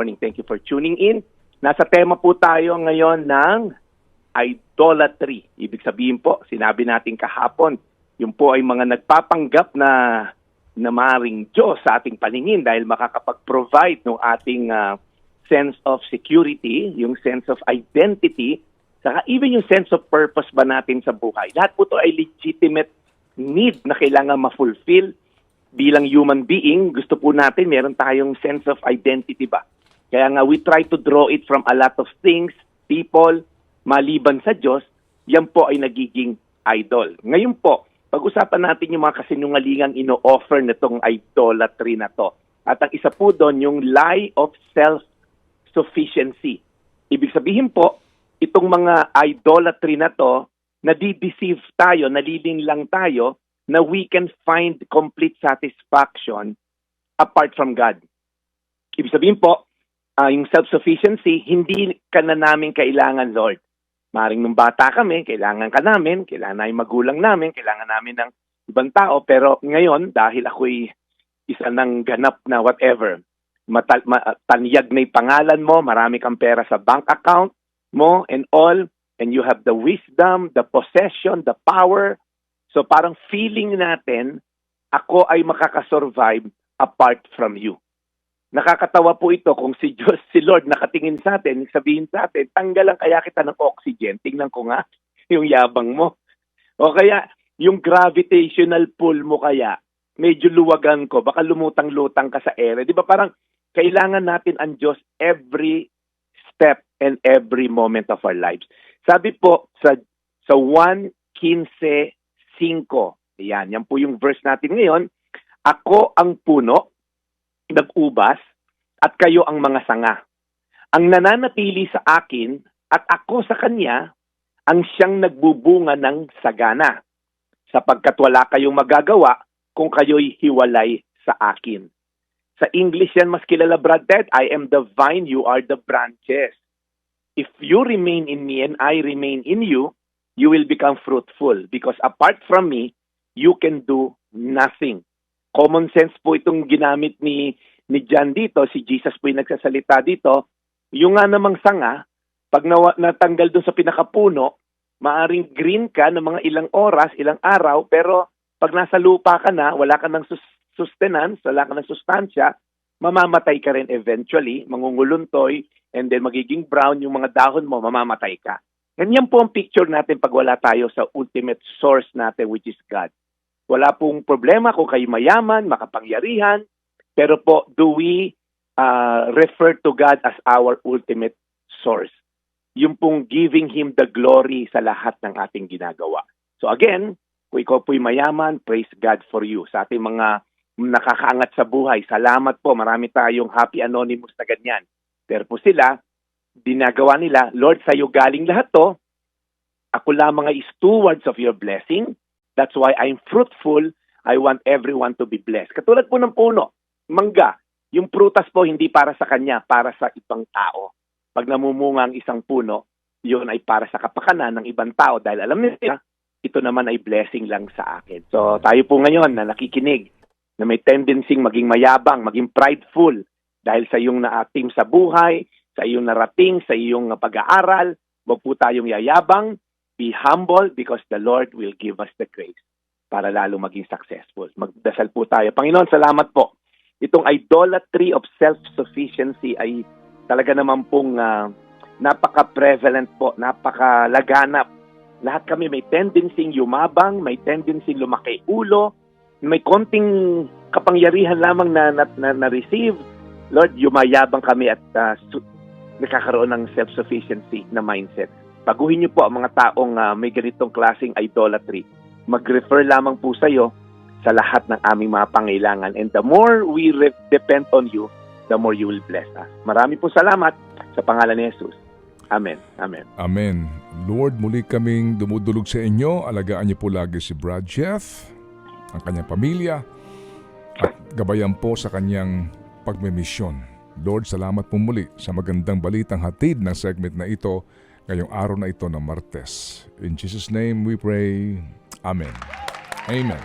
morning. Thank you for tuning in. Nasa tema po tayo ngayon ng idolatry. Ibig sabihin po, sinabi natin kahapon, yung po ay mga nagpapanggap na na maring Diyos sa ating paningin dahil makakapag-provide ng ating ah, sense of security, yung sense of identity, saka even yung sense of purpose ba natin sa buhay. Lahat po ito ay legitimate need na kailangan ma-fulfill bilang human being. Gusto po natin meron tayong sense of identity ba? Kaya nga we try to draw it from a lot of things, people, maliban sa Diyos, yan po ay nagiging idol. Ngayon po, pag-usapan natin yung mga kasinungalingang ino-offer nitong idolatry na to. At ang isa po doon, yung lie of self-sufficiency. Ibig sabihin po, itong mga idolatry na to, nadideceive tayo, nalilin lang tayo, na we can find complete satisfaction apart from God. Ibig sabihin po, ah, yung self-sufficiency, hindi ka na namin kailangan, Lord. Maring nung bata kami, kailangan ka namin, kailangan na yung magulang namin, kailangan namin ng ibang tao. Pero ngayon, dahil ako'y isa ng ganap na whatever, matal, ma, tanyag na yung pangalan mo, marami kang pera sa bank account mo and all, and you have the wisdom, the possession, the power. So parang feeling natin, ako ay makakasurvive apart from you. Nakakatawa po ito kung si Diyos, si Lord nakatingin sa atin, sabihin sa atin, tanggalan kaya kita ng oxygen. Tingnan ko nga yung yabang mo. O kaya yung gravitational pull mo kaya, medyo luwagan ko, baka lumutang-lutang ka sa ere. Di ba parang kailangan natin ang Diyos every step and every moment of our lives. Sabi po sa sa 1.15.5, yan, yan po yung verse natin ngayon, ako ang puno, nag-ubas, at kayo ang mga sanga. Ang nananatili sa akin at ako sa kanya, ang siyang nagbubunga ng sagana, sapagkat wala kayong magagawa kung kayo'y hiwalay sa akin. Sa English yan mas kilala, Brad Ted, I am the vine, you are the branches. If you remain in me and I remain in you, you will become fruitful because apart from me, you can do nothing. Common sense po itong ginamit ni ni John dito, si Jesus po yung nagsasalita dito, yung nga namang sanga, pag nawa, natanggal doon sa pinakapuno, maaring green ka ng mga ilang oras, ilang araw, pero pag nasa lupa ka na, wala ka ng sus- sustenance, wala ka ng sustansya, mamamatay ka rin eventually, mangunguluntoy, and then magiging brown yung mga dahon mo, mamamatay ka. Ganyan po ang picture natin pag wala tayo sa ultimate source natin, which is God. Wala pong problema kung kayo mayaman, makapangyarihan, pero po, do we uh, refer to God as our ultimate source? Yung pong giving Him the glory sa lahat ng ating ginagawa. So again, kung ikaw po'y mayaman, praise God for you. Sa ating mga nakakaangat sa buhay, salamat po. Marami tayong happy anonymous na ganyan. Pero po sila, dinagawa nila, Lord, sa'yo galing lahat to. Ako lamang ay stewards of your blessing. That's why I'm fruitful. I want everyone to be blessed. Katulad po ng puno, mangga, yung prutas po hindi para sa kanya, para sa ibang tao. Pag namumunga ang isang puno, yun ay para sa kapakanan ng ibang tao dahil alam nila, ito naman ay blessing lang sa akin. So tayo po ngayon na nakikinig, na may tendency maging mayabang, maging prideful dahil sa iyong naatim sa buhay, sa iyong narating, sa iyong pag-aaral, wag po tayong yayabang, be humble because the Lord will give us the grace para lalo maging successful. Magdasal po tayo. Panginoon, salamat po itong idolatry of self-sufficiency ay talaga naman pong ah, napaka-prevalent po, napakalaganap. Lahat kami may tendency yumabang, may tendency lumaki ulo, may konting kapangyarihan lamang na na, na, na. Lord, yumayabang kami at ah, su- nakakaroon ng self-sufficiency na mindset. Baguhin niyo po ang mga taong ah, may ganitong klaseng idolatry. Mag-refer lamang po sa iyo sa lahat ng aming mga pangailangan. And the more we re- depend on you, the more you will bless us. Marami po salamat sa pangalan ni Jesus. Amen. Amen. Amen. Lord, muli kaming dumudulog sa inyo. Alagaan niyo po lagi si Brad Jeff, ang kanyang pamilya, at gabayan po sa kanyang pagmimisyon. Lord, salamat po muli sa magandang balitang hatid ng segment na ito ngayong araw na ito ng Martes. In Jesus' name we pray. Amen. Amen.